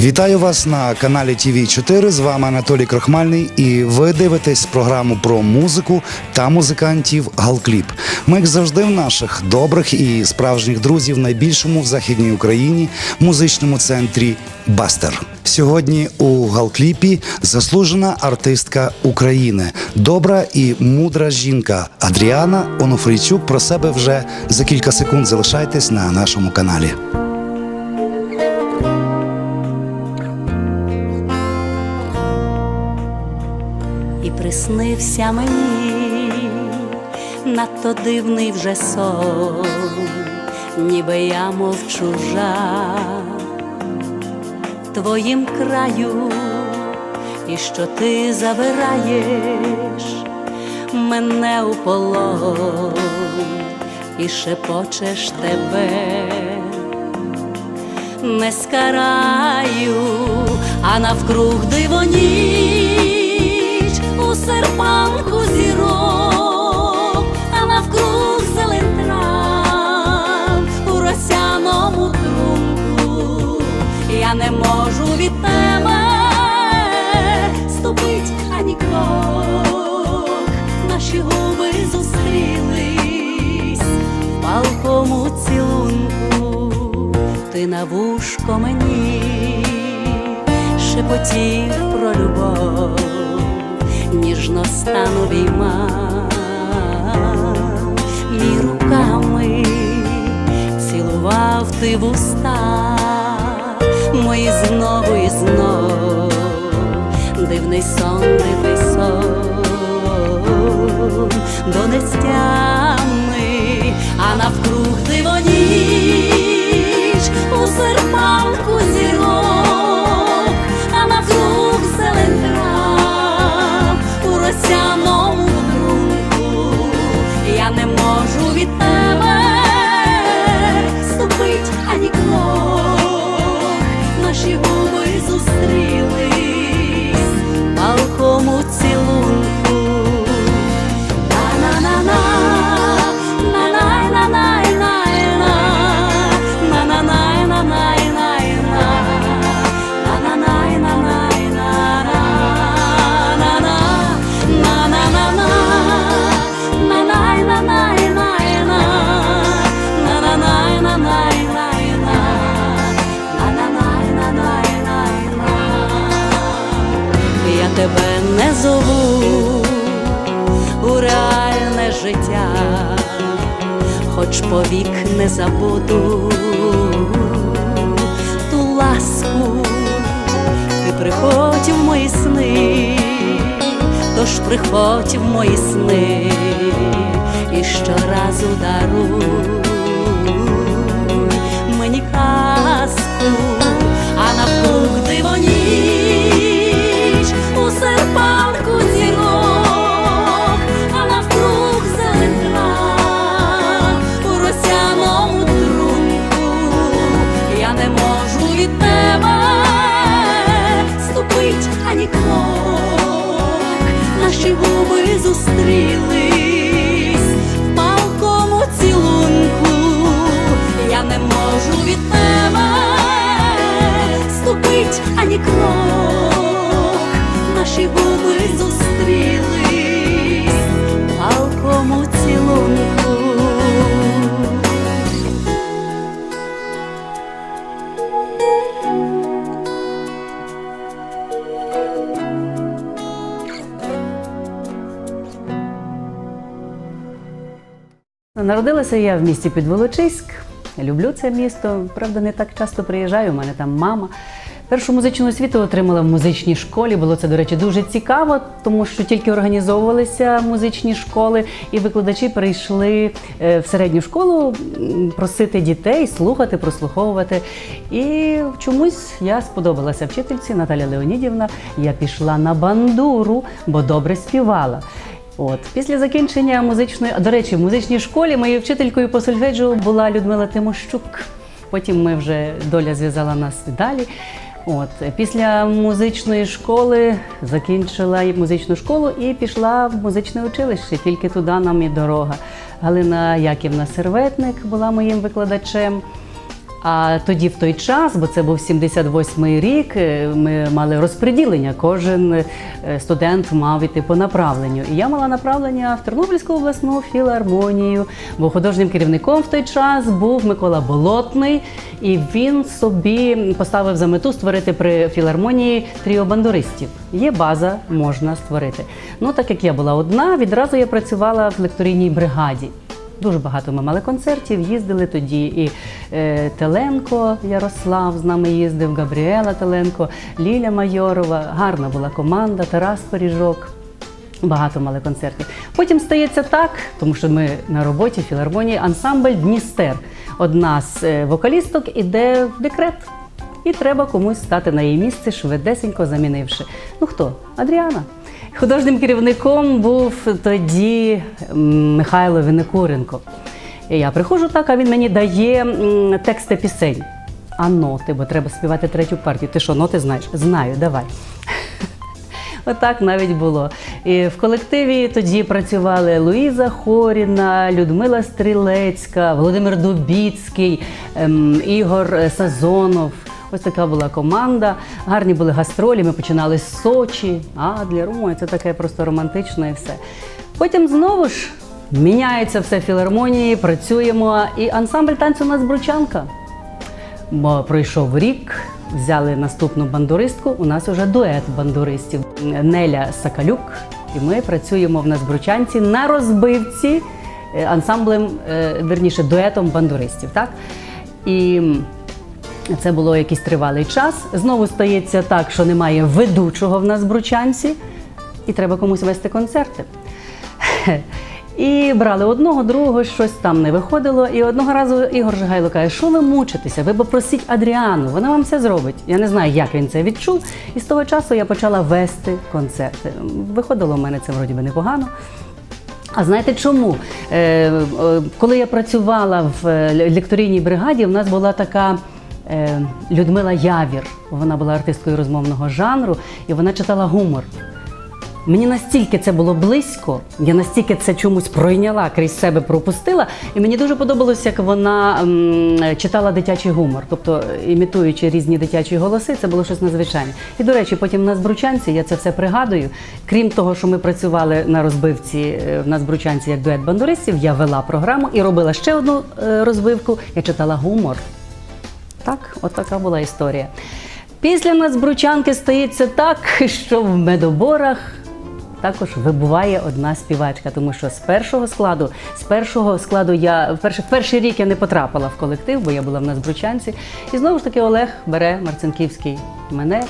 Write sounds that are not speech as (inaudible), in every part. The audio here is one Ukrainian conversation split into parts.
Вітаю вас на каналі tv 4 З вами Анатолій Крохмальний, і ви дивитесь програму про музику та музикантів Галкліп. Ми, як завжди, в наших добрих і справжніх друзів найбільшому в західній Україні музичному центрі Бастер. Сьогодні у Галкліпі заслужена артистка України, добра і мудра жінка Адріана Онуфрійчук. Про себе вже за кілька секунд залишайтесь на нашому каналі. Приснився мені надто дивний вже сон, ніби я мов чужа твоїм краю, і що ти забираєш мене у полон? І шепочеш тебе не скараю, а навкруг диво можу від тебе. Ступить ані крок, наші губи зустрілись. В палкому цілунку, ти на вушко мені шепотів про любов, ніжно стану війма, мій руками цілував ти вуста мої знову і знов, дивний сон, дивний сон, до нестями, а навкруг палкому хоч повік не забуду. Ту ласку, ти приходь в мої сни, тож приходь в мої сни і щоразу даруй крок, наші губи зустрілись палкому цілунку. Народилася я в місті Підволочиськ. Люблю це місто. Правда, не так часто приїжджаю. У мене там мама. Першу музичну освіту отримала в музичній школі. Було це, до речі, дуже цікаво, тому що тільки організовувалися музичні школи, і викладачі прийшли е, в середню школу просити дітей слухати, прослуховувати. І чомусь я сподобалася вчительці Наталя Леонідівна. Я пішла на бандуру, бо добре співала. От після закінчення музичної, до речі, в музичній школі моєю вчителькою по сольфеджіо була Людмила Тимощук. Потім ми вже доля зв'язала нас далі. От після музичної школи закінчила музичну школу і пішла в музичне училище. Тільки туди нам і дорога. Галина Яківна Серветник була моїм викладачем. А тоді в той час, бо це був 78-й рік, е, ми мали розподілення. Кожен е, студент мав іти по направленню. І я мала направлення в Тернопільську обласну філармонію, бо художнім керівником в той час був Микола Болотний, і він собі поставив за мету створити при філармонії тріо бандуристів. Є база, можна створити. Ну так як я була одна, відразу я працювала в лекторійній бригаді. Дуже багато ми мали концертів, їздили тоді і е, Теленко Ярослав з нами їздив, Габріела Теленко, Ліля Майорова. Гарна була команда, Тарас Поріжок. Багато мали концертів. Потім стається так, тому що ми на роботі в філармонії ансамбль Дністер. Одна з е, вокалісток іде в декрет. І треба комусь стати на її місце, швидесенько замінивши. Ну хто? Адріана. Художнім керівником був тоді Михайло Винникуренко. Я приходжу так, а він мені дає тексти пісень. А ноти, бо треба співати третю партію. Ти що, ноти знаєш? Знаю, давай. (laughs) Отак навіть було. І в колективі тоді працювали Луїза Хоріна, Людмила Стрілецька, Володимир Дубіцький, ем, Ігор Сазонов. Ось така була команда. Гарні були гастролі. Ми починали з Сочі, Адлер, ой, це таке просто романтичне і все. Потім знову ж міняється все філармонії, працюємо. І ансамбль танцю у нас Бручанка. Бо пройшов рік, взяли наступну бандуристку. У нас вже дует бандуристів Неля Сакалюк. І ми працюємо в Назбручанці на розбивці е, ансамблем, е, верніше, дуетом бандуристів. Так? І це було якийсь тривалий час. Знову стається так, що немає ведучого в Назбручанці, і треба комусь вести концерти. І брали одного, другого, щось там не виходило. І одного разу Ігор Жигайло каже, що ви мучитеся? Ви попросіть Адріану, вона вам все зробить. Я не знаю, як він це відчув. І з того часу я почала вести концерти. Виходило в мене це вроді би непогано. А знаєте чому? Е, е, коли я працювала в е, лекторійній бригаді, в нас була така Людмила Явір. Вона була артисткою розмовного жанру, і вона читала гумор. Мені настільки це було близько, я настільки це чомусь пройняла, крізь себе пропустила, і мені дуже подобалося, як вона м, читала дитячий гумор, тобто імітуючи різні дитячі голоси, це було щось надзвичайне. І до речі, потім на Збручанці я це все пригадую. Крім того, що ми працювали на розбивці е, в Назбручанці як дует бандуристів, я вела програму і робила ще одну е, розбивку. Я читала гумор. Так, от така була історія. Після Нацбручанки стається так, що в медоборах також вибуває одна співачка, тому що з першого складу, з першого складу я перший, перший рік я не потрапила в колектив, бо я була в Нацбручанці. І знову ж таки Олег бере Марцинківський мене.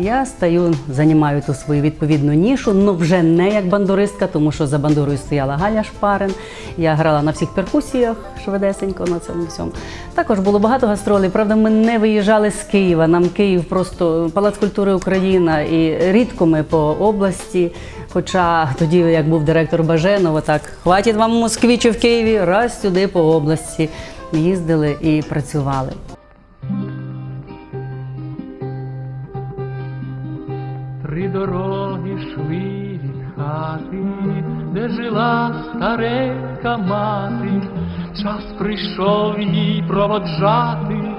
Я стаю, займаю ту свою відповідну нішу, але вже не як бандуристка, тому що за бандурою стояла Галя Шпарин. Я грала на всіх перкусіях швидесенько на цьому всьому. Також було багато гастролей. Правда, ми не виїжджали з Києва. Нам Київ просто Палац культури Україна, і рідко ми по області. Хоча тоді, як був директор Баженова, так хватить вам в Москві чи в Києві, раз сюди по області їздили і працювали. Йшли від хати, де жила старенька мати, час прийшов їй проводжати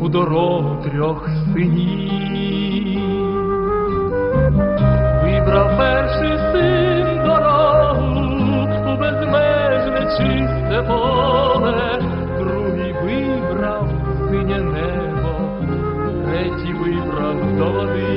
у дорогу трьох синів. Вибрав перший син дорогу у безмежне чисте поле, другий вибрав синє небо, третій вибрав до води.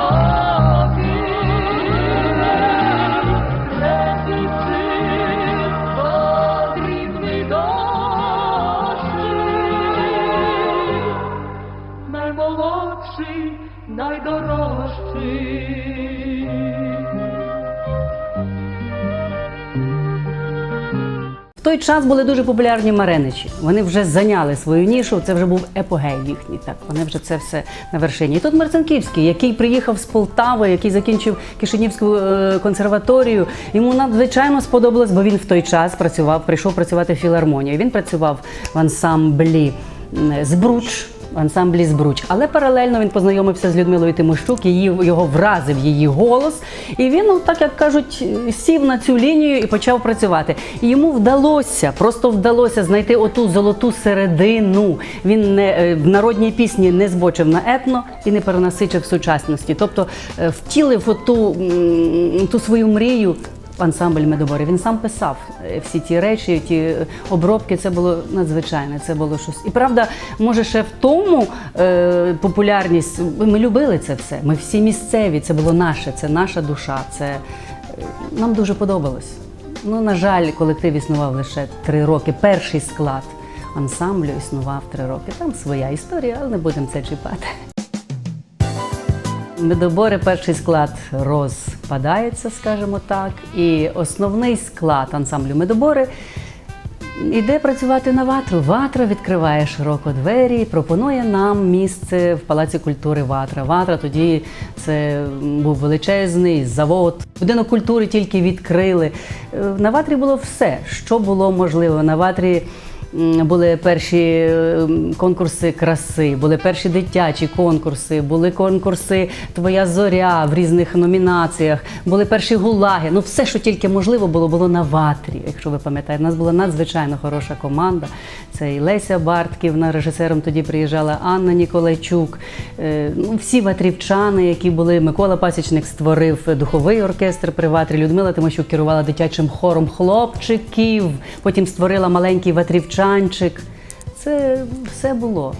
час були дуже популярні мареничі. Вони вже зайняли свою нішу. Це вже був епогей їхній. Так вони вже це все на вершині. І тут Марцинківський, який приїхав з Полтави, який закінчив Кишинівську е, консерваторію. Йому надзвичайно сподобалось, бо він в той час працював, прийшов працювати в філармонію. Він працював в ансамблі Збруч. В ансамблі Збруч, але паралельно він познайомився з Людмилою Тимощук, її його вразив її голос, і він, ну так як кажуть, сів на цю лінію і почав працювати. І йому вдалося, просто вдалося знайти оту золоту середину. Він не е, в народній пісні не збочив на етно і не перенасичив сучасності. Тобто е, втілив оту ту свою мрію ансамбль Медобори. Він сам писав е, всі ті речі, ті е, обробки. Це було надзвичайне. Це було щось. І правда, може, ще в тому е, популярність. Ми любили це все. Ми всі місцеві. Це було наше, це наша душа. Це е, нам дуже подобалось. Ну, на жаль, колектив існував лише три роки. Перший склад ансамблю існував три роки. Там своя історія, але не будемо це чіпати. Медобори перший склад розпадається, скажімо так, і основний склад ансамблю Медобори іде працювати на ватру. Ватра відкриває широко двері і пропонує нам місце в Палаці культури Ватра. Ватра тоді це був величезний завод. Будинок культури тільки відкрили. Е, На ватрі було все, що було можливо. На ватрі були перші е, конкурси краси, були перші дитячі конкурси, були конкурси Твоя зоря в різних номінаціях, були перші гулаги. Ну, все, що тільки можливо було, було на ватрі. Якщо ви пам'ятаєте, у нас була надзвичайно хороша команда. Це і Леся Бартківна, режисером тоді приїжджала Анна Ніколайчук. Е, Ну, всі ватрівчани, які були. Микола Пасічник створив духовий оркестр при ватрі. Людмила Тимощук керувала дитячим хором хлопчиків, потім створила маленький ватрівчанчик. Це все було.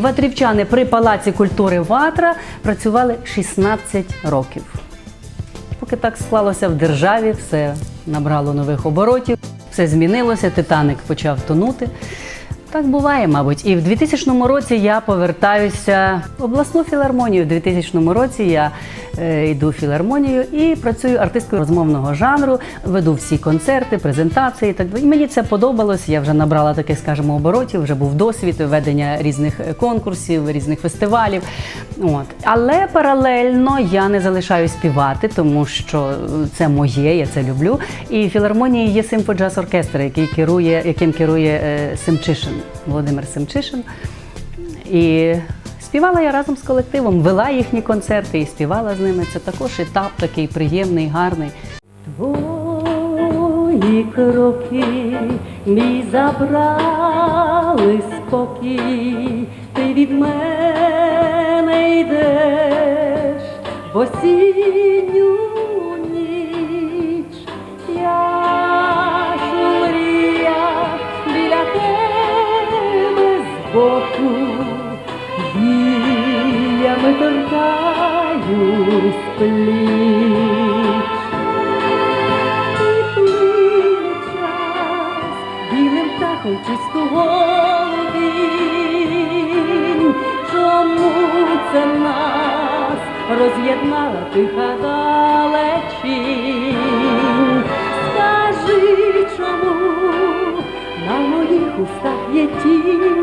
Ватрівчани при Палаці культури Ватра працювали 16 років. Поки так склалося в державі, все набрало нових оборотів, все змінилося, Титаник почав тонути. Так буває, мабуть. І в 2000 році я повертаюся в обласну філармонію. В 2000 році я йду в філармонію і працюю артисткою розмовного жанру, веду всі концерти, презентації. Так. І мені це подобалось. Я вже набрала таких, скажімо, оборотів, вже був досвід ведення різних е, конкурсів, різних фестивалів. От. Але паралельно я не залишаю співати, тому що е, це моє, я це люблю. І в філармонії є симфоджаз оркестр, який керує, яким керує е, Семчишин, Володимир Семчишин. І співала я разом з колективом, вела їхні концерти і співала з ними. Це також етап такий приємний, гарний. Твої кроки мій забрали спокій, ти від мене йдеш в осінню пліч. І плине час білим птахом чисту голубінь. Чому це нас роз'єднала тиха далечінь? Скажи, чому на моїх устах є тінь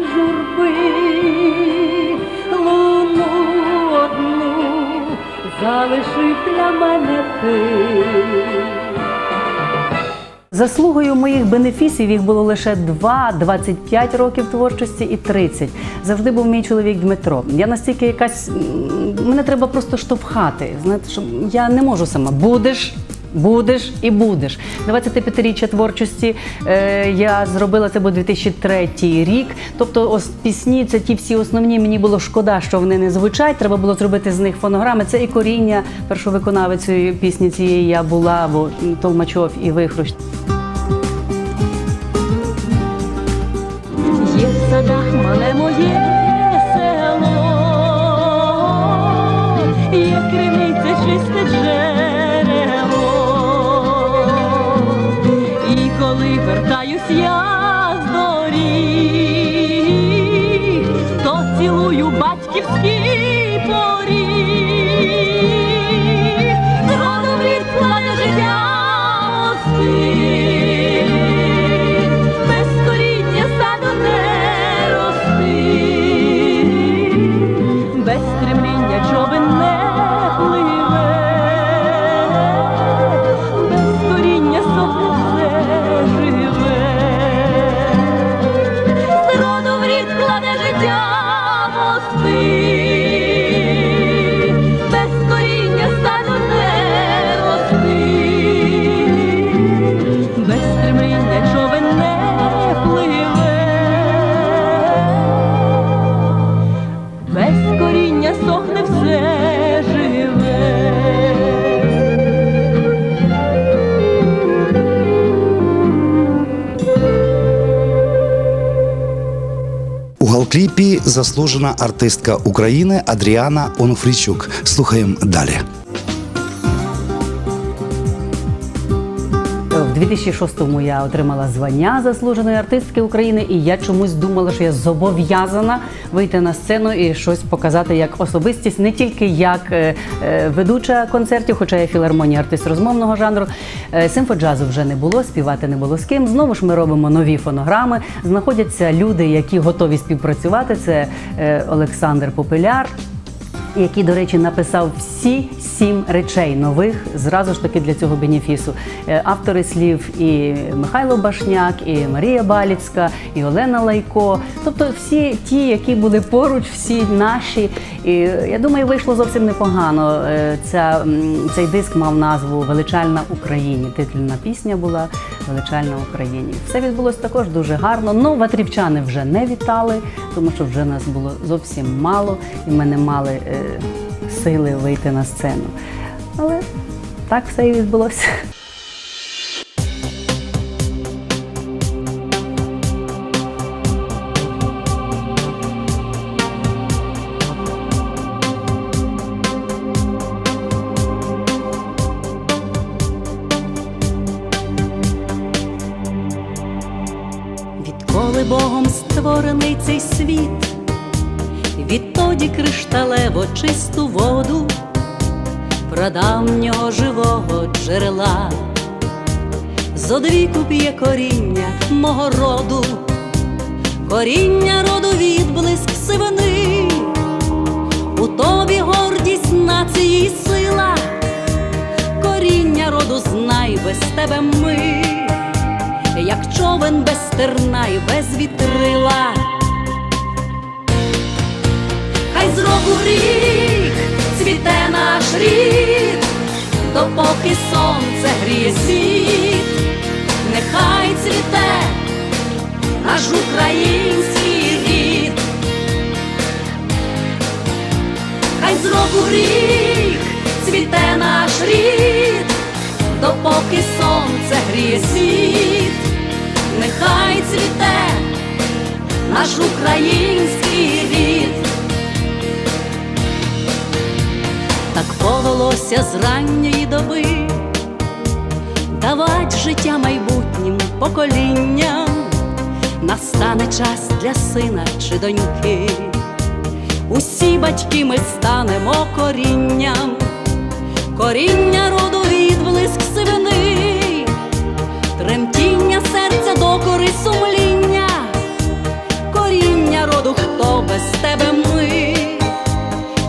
залишив для мене ти. Заслугою моїх бенефісів їх було лише 2, 25 років творчості і 30. Завжди був мій чоловік Дмитро. Я настільки якась мене треба просто штовхати. Знаєте, що я не можу сама. Будеш. Будеш і будеш. 25-річчя творчості е, я зробила це був 2003 рік. Тобто, ось пісні, це ті всі основні. Мені було шкода, що вони не звучать. Треба було зробити з них фонограми. Це і коріння першовиконавицею пісні цієї я була, бо Толмачов і Вихрущ. Вертаюсь я з доріг, то цілую батьківський галкліпі заслужена артистка України Адріана Онуфрійчук. Слухаємо далі. В 2006-му я отримала звання заслуженої артистки України, і я чомусь думала, що я зобов'язана вийти на сцену і щось показати як особистість, не тільки як е, е, ведуча концертів, хоча я філармонія артист розмовного жанру. Е, Симфоджазу вже не було, співати не було з ким. Знову ж ми робимо нові фонограми. Знаходяться люди, які готові співпрацювати. Це Олександр Попеляр який, до речі, написав всі сім речей нових зразу ж таки для цього бенефісу. Е, Автори слів і Михайло Башняк, і Марія Баліцька, і Олена Лайко. Тобто всі ті, які були поруч, всі наші. І я думаю, вийшло зовсім непогано. Е, Ця, цей диск мав назву Величальна Україні. Титульна пісня була Величальна Україні. Все відбулося також дуже гарно. Ну, ватрівчани вже не вітали, тому що вже нас було зовсім мало, і ми не мали е, сили вийти на сцену. Але так все і відбулося. Цей світ, відтоді кришталево чисту воду, прадавнього живого джерела, зодвіку п'є коріння мого роду, коріння роду відблиск сивини, у тобі гордість нації сила, коріння роду знай без тебе ми. Як човен без стерна і без вітрила. Рік цвіте наш рід, допоки сонце гріє світ, нехай цвіте наш український рід. Хай з року рік цвіте наш рід, допоки сонце гріє світ, нехай цвіте наш український рід. Почалося з ранньої доби, давать життя майбутнім поколінням, настане час для сина чи доньки. Усі батьки ми станемо корінням, коріння роду відблиск сивини, тремтіння серця докори сумління, коріння роду, хто без тебе ми,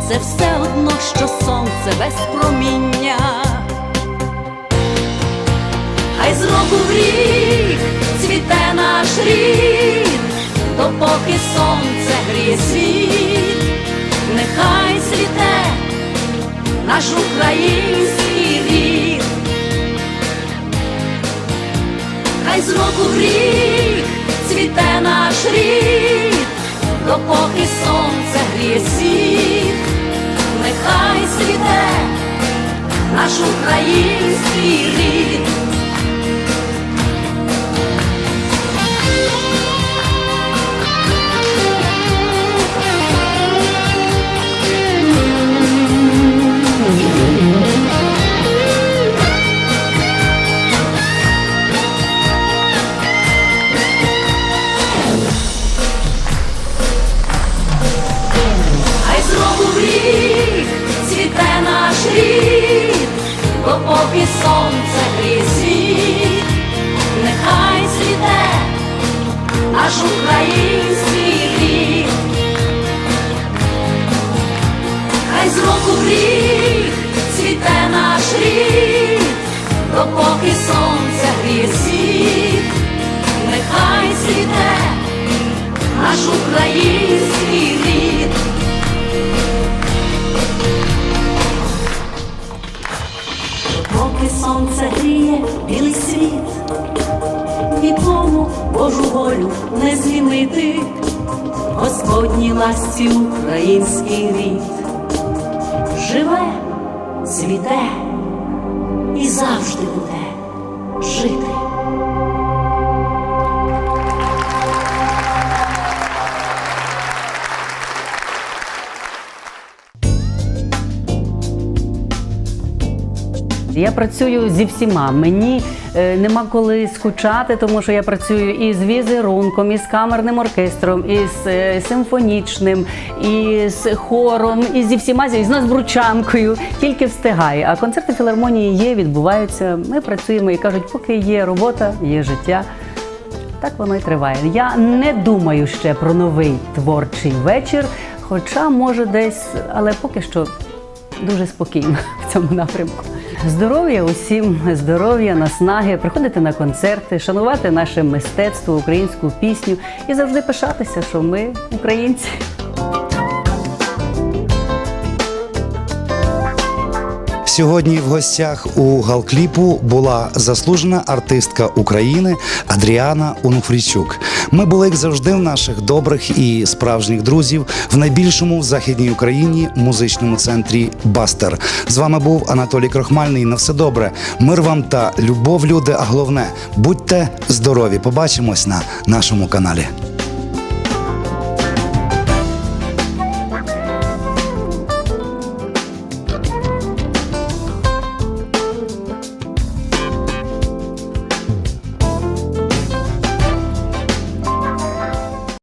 це все одно, що сонце без проміння. Хай з року в рік цвіте наш рід, допоки сонце гріє світ, нехай світе наш український рід. Хай з року в рік цвіте наш рід, допоки сонце гріє світ, нехай світе наш український рід. Допоки сонце гріє світ, нехай світе наш український Я працюю зі всіма. Мені е, нема коли скучати, тому що я працюю і з візерунком, і з камерним оркестром, і з е, симфонічним, і з хором, і зі всіма, і з назбручанкою. Тільки встигаю. А концерти філармонії є, відбуваються. Ми працюємо і кажуть, поки є робота, є життя. Так воно і триває. Я не думаю ще про новий творчий вечір, хоча може десь, але поки що дуже спокійно (laughs) в цьому напрямку. Здоров'я усім, здоров'я, наснаги, приходити на концерти, шанувати наше мистецтво, українську пісню і завжди пишатися, що ми українці. Сьогодні в гостях у Галкліпу була заслужена артистка України Адріана Унуфрійчук. Ми були, як завжди, в наших добрих і справжніх друзів в найбільшому в західній Україні музичному центрі Бастер. З вами був Анатолій Крохмальний. На все добре. Мир вам та любов, люди. А головне, будьте здорові. Побачимось на нашому каналі.